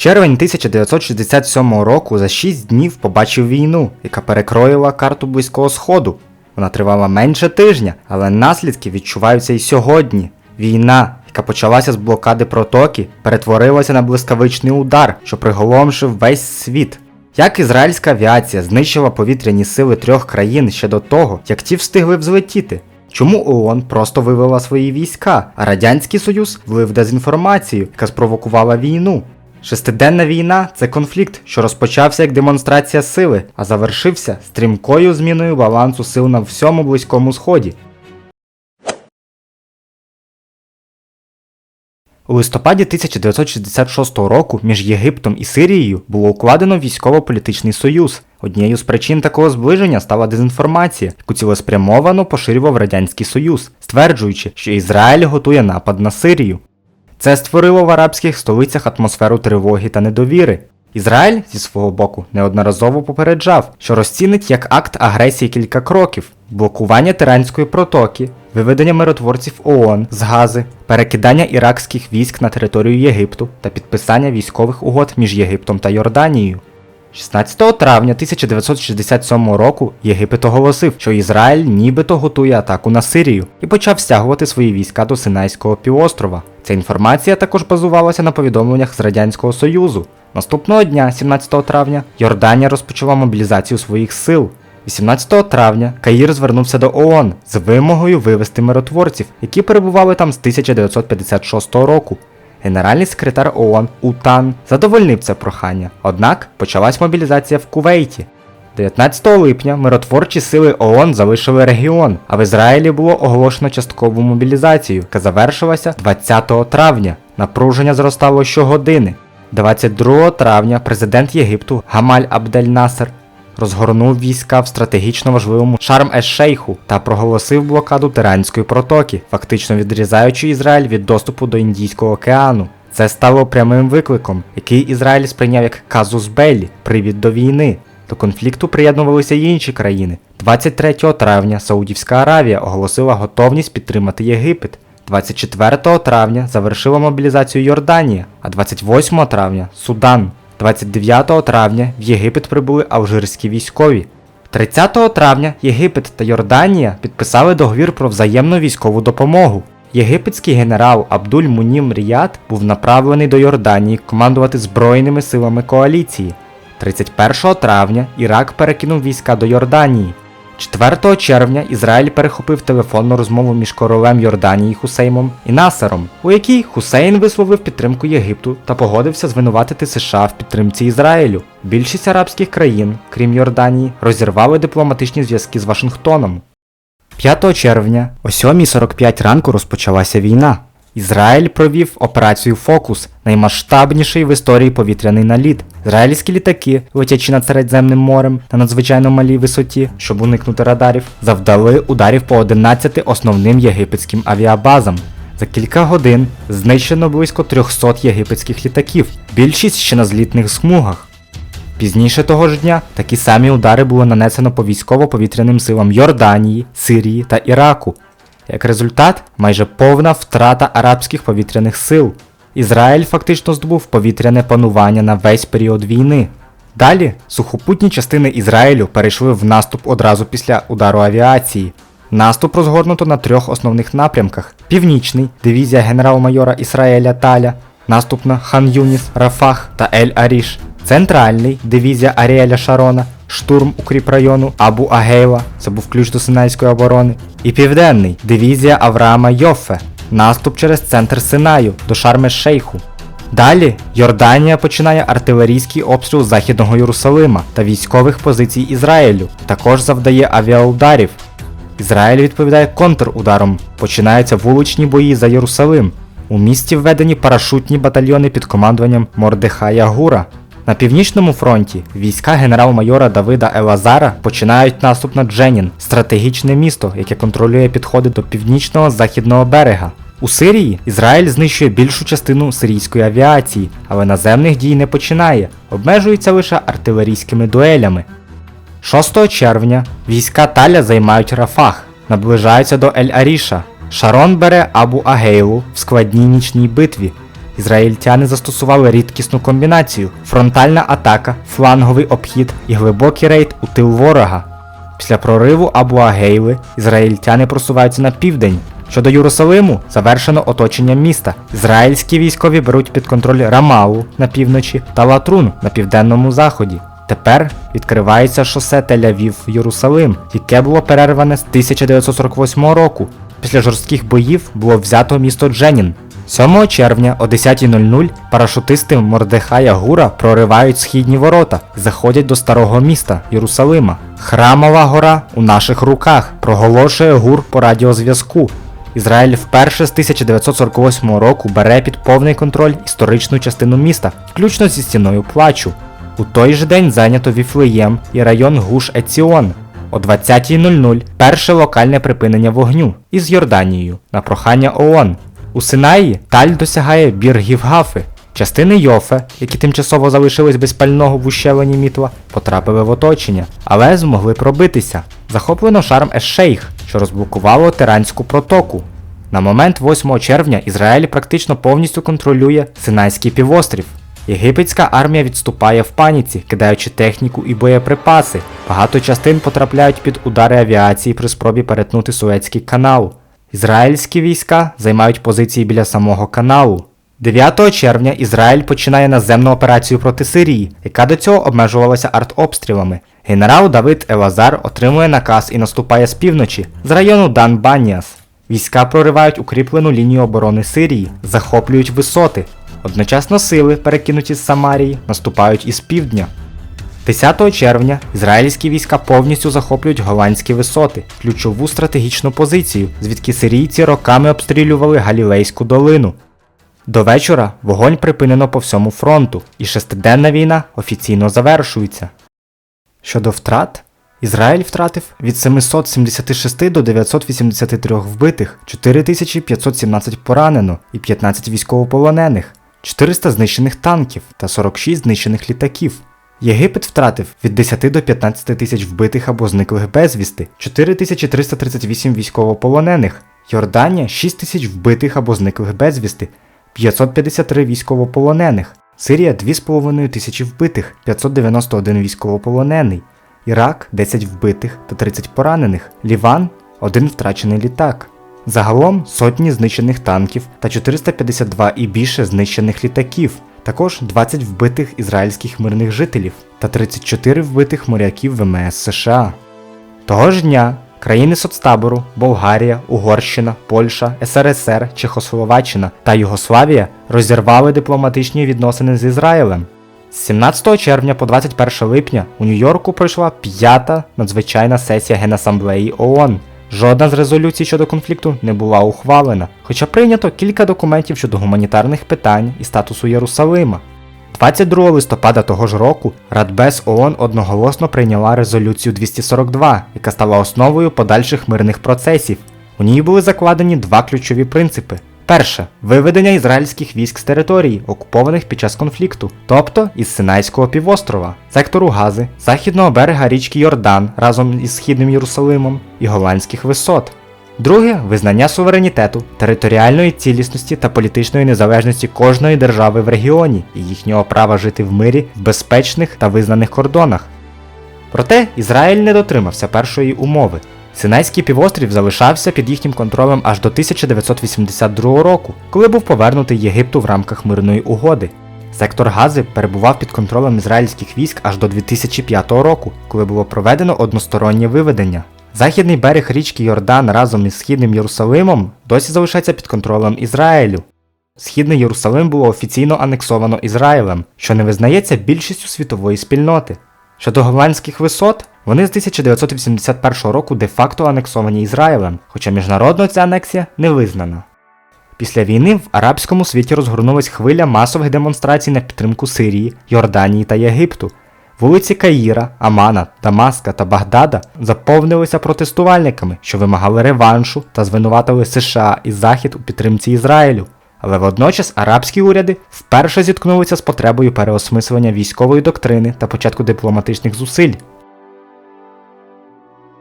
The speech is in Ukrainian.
Червень 1967 року за 6 днів побачив війну, яка перекроїла карту Близького Сходу. Вона тривала менше тижня, але наслідки відчуваються і сьогодні. Війна, яка почалася з блокади протоки, перетворилася на блискавичний удар, що приголомшив весь світ. Як ізраїльська авіація знищила повітряні сили трьох країн ще до того, як ті встигли взлетіти? Чому ООН просто вивела свої війська, а Радянський Союз влив дезінформацію, яка спровокувала війну? Шестиденна війна це конфлікт, що розпочався як демонстрація сили, а завершився стрімкою зміною балансу сил на всьому близькому сході. У листопаді 1966 року між Єгиптом і Сирією було укладено військово-політичний союз. Однією з причин такого зближення стала дезінформація, яку цілеспрямовано поширював Радянський Союз, стверджуючи, що Ізраїль готує напад на Сирію. Це створило в арабських столицях атмосферу тривоги та недовіри. Ізраїль зі свого боку неодноразово попереджав, що розцінить як акт агресії кілька кроків: блокування Тиранської протоки, виведення миротворців ООН з Гази, перекидання іракських військ на територію Єгипту та підписання військових угод між Єгиптом та Йорданією. 16 травня 1967 року Єгипет оголосив, що Ізраїль нібито готує атаку на Сирію і почав стягувати свої війська до Синайського півострова. Ця інформація також базувалася на повідомленнях з Радянського Союзу. Наступного дня, 17 травня, Йорданія розпочала мобілізацію своїх сил. 18 травня Каїр звернувся до ООН з вимогою вивести миротворців, які перебували там з 1956 року. Генеральний секретар ООН Утан задовольнив це прохання, однак почалась мобілізація в Кувейті. 19 липня миротворчі сили ООН залишили регіон, а в Ізраїлі було оголошено часткову мобілізацію, яка завершилася 20 травня. Напруження зростало щогодини. 22 травня президент Єгипту Гамаль Абдель Насер розгорнув війська в стратегічно важливому Шарм-еш-Шейху та проголосив блокаду Тиранської протоки, фактично відрізаючи Ізраїль від доступу до Індійського океану. Це стало прямим викликом, який Ізраїль сприйняв як казус Беллі, привід до війни. До конфлікту приєднувалися й інші країни. 23 травня Саудівська Аравія оголосила готовність підтримати Єгипет. 24 травня завершила мобілізацію Йорданія, а 28 травня Судан. 29 травня в Єгипет прибули алжирські військові. 30 травня Єгипет та Йорданія підписали договір про взаємну військову допомогу. Єгипетський генерал Абдуль Мунім Ріяд був направлений до Йорданії командувати Збройними силами коаліції. 31 травня Ірак перекинув війська до Йорданії. 4 червня Ізраїль перехопив телефонну розмову між королем Йорданії Хусеймом і Насером, у якій Хусейн висловив підтримку Єгипту та погодився звинуватити США в підтримці Ізраїлю. Більшість арабських країн, крім Йорданії, розірвали дипломатичні зв'язки з Вашингтоном. 5 червня о 7.45 ранку розпочалася війна. Ізраїль провів операцію Фокус, наймасштабніший в історії повітряний наліт. Ізраїльські літаки, летячи над Середземним морем на надзвичайно малій висоті, щоб уникнути радарів, завдали ударів по 11 основним єгипетським авіабазам. За кілька годин знищено близько 300 єгипетських літаків, більшість ще на злітних смугах. Пізніше того ж дня такі самі удари було нанесено по військово-повітряним силам Йорданії, Сирії та Іраку. Як результат, майже повна втрата арабських повітряних сил. Ізраїль фактично здобув повітряне панування на весь період війни. Далі сухопутні частини Ізраїлю перейшли в наступ одразу після удару авіації. Наступ розгорнуто на трьох основних напрямках: Північний дивізія генерал-майора Ісраїля Таля, наступ на Хан Юніс, Рафах та Ель Аріш, центральний дивізія Аріеля Шарона, штурм укріпрайону Абу Агейла, це був ключ до Синайської оборони, і південний дивізія Авраама Йоффе, наступ через центр Синаю до Шарме-Шейху. Далі Йорданія починає артилерійський обстріл Західного Єрусалима та військових позицій Ізраїлю, також завдає авіаударів. Ізраїль відповідає контрударом. Починаються вуличні бої за Єрусалим. У місті введені парашутні батальйони під командуванням Мордехая Гура. На північному фронті війська генерал-майора Давида Елазара починають наступ на Дженін, стратегічне місто, яке контролює підходи до північного західного берега. У Сирії Ізраїль знищує більшу частину сирійської авіації, але наземних дій не починає, обмежується лише артилерійськими дуелями. 6 червня війська Таля займають Рафах, наближаються до Ель-Аріша. Шарон бере Абу Агейлу в складній нічній битві. Ізраїльтяни застосували рідкісну комбінацію: фронтальна атака, фланговий обхід і глибокий рейд у тил ворога. Після прориву Абу Агейли ізраїльтяни просуваються на південь. Щодо Єрусалиму, завершено оточення міста. Ізраїльські військові беруть під контроль Рамалу на півночі та Латрун на південному заході. Тепер відкривається шосе Тель-Авів Єрусалим, яке було перерване з 1948 року. Після жорстких боїв було взято місто Дженін. 7 червня о 10.00 парашутисти Мордехая Гура проривають східні ворота заходять до старого міста Єрусалима. Храмова гора у наших руках проголошує гур по радіозв'язку. Ізраїль вперше з 1948 року бере під повний контроль історичну частину міста, включно зі стіною плачу. У той же день зайнято Віфлеєм і район Гуш Еціон. О 20.00 перше локальне припинення вогню із Йорданією на прохання ООН. У Синаї Таль досягає бір Гівгафи. Частини Йофе, які тимчасово залишились без пального в ущелині мітла, потрапили в оточення, але змогли пробитися. Захоплено шарм Еш-Шейх, що розблокувало Тиранську протоку. На момент 8 червня Ізраїль практично повністю контролює Синайський півострів. Єгипетська армія відступає в паніці, кидаючи техніку і боєприпаси. Багато частин потрапляють під удари авіації при спробі перетнути Суецький канал. Ізраїльські війська займають позиції біля самого каналу. 9 червня Ізраїль починає наземну операцію проти Сирії, яка до цього обмежувалася артобстрілами. Генерал Давид Елазар отримує наказ і наступає з півночі, з району Дан Баніас. Війська проривають укріплену лінію оборони Сирії, захоплюють висоти. Одночасно сили, перекинуті з Самарії, наступають із півдня. 10 червня ізраїльські війська повністю захоплюють голландські висоти, ключову стратегічну позицію, звідки сирійці роками обстрілювали Галілейську долину. До вечора вогонь припинено по всьому фронту, і шестиденна війна офіційно завершується. Щодо втрат, Ізраїль втратив від 776 до 983 вбитих, 4517 поранено і 15 військовополонених, 400 знищених танків та 46 знищених літаків. Єгипет втратив від 10 до 15 тисяч вбитих або зниклих безвісти, 4338 військовополонених, Йорданія 6 тисяч вбитих або зниклих безвісти, 553 військовополонених, Сирія 2,5 тисячі вбитих, 591 військовополонений, Ірак 10 вбитих та 30 поранених, Ліван 1 втрачений літак. Загалом сотні знищених танків та 452 і більше знищених літаків, також 20 вбитих ізраїльських мирних жителів та 34 вбитих моряків ВМС США. Того ж дня країни соцтабору Болгарія, Угорщина, Польща, СРСР, Чехословаччина та Югославія розірвали дипломатичні відносини з Ізраїлем. З 17 червня по 21 липня у Нью-Йорку пройшла п'ята надзвичайна сесія Генасамблеї ООН. Жодна з резолюцій щодо конфлікту не була ухвалена, хоча прийнято кілька документів щодо гуманітарних питань і статусу Єрусалима. 22 листопада того ж року Радбез ООН одноголосно прийняла резолюцію 242, яка стала основою подальших мирних процесів. У ній були закладені два ключові принципи. Перше виведення ізраїльських військ з території, окупованих під час конфлікту, тобто із Синайського півострова, сектору Гази, західного берега річки Йордан разом із східним Єрусалимом і голландських висот. Друге визнання суверенітету, територіальної цілісності та політичної незалежності кожної держави в регіоні і їхнього права жити в мирі в безпечних та визнаних кордонах. Проте Ізраїль не дотримався першої умови. Синайський півострів залишався під їхнім контролем аж до 1982 року, коли був повернутий Єгипту в рамках мирної угоди. Сектор Гази перебував під контролем ізраїльських військ аж до 2005 року, коли було проведено одностороннє виведення. Західний берег річки Йордан разом із східним Єрусалимом досі залишається під контролем Ізраїлю. Східний Єрусалим було офіційно анексовано Ізраїлем, що не визнається більшістю світової спільноти. Щодо голландських висот, вони з 1981 року де-факто анексовані Ізраїлем, хоча міжнародно ця анексія не визнана. Після війни в арабському світі розгорнулась хвиля масових демонстрацій на підтримку Сирії, Йорданії та Єгипту. Вулиці Каїра, Амана, Дамаска та Багдада заповнилися протестувальниками, що вимагали реваншу та звинуватили США і Захід у підтримці Ізраїлю. Але водночас арабські уряди вперше зіткнулися з потребою переосмислення військової доктрини та початку дипломатичних зусиль.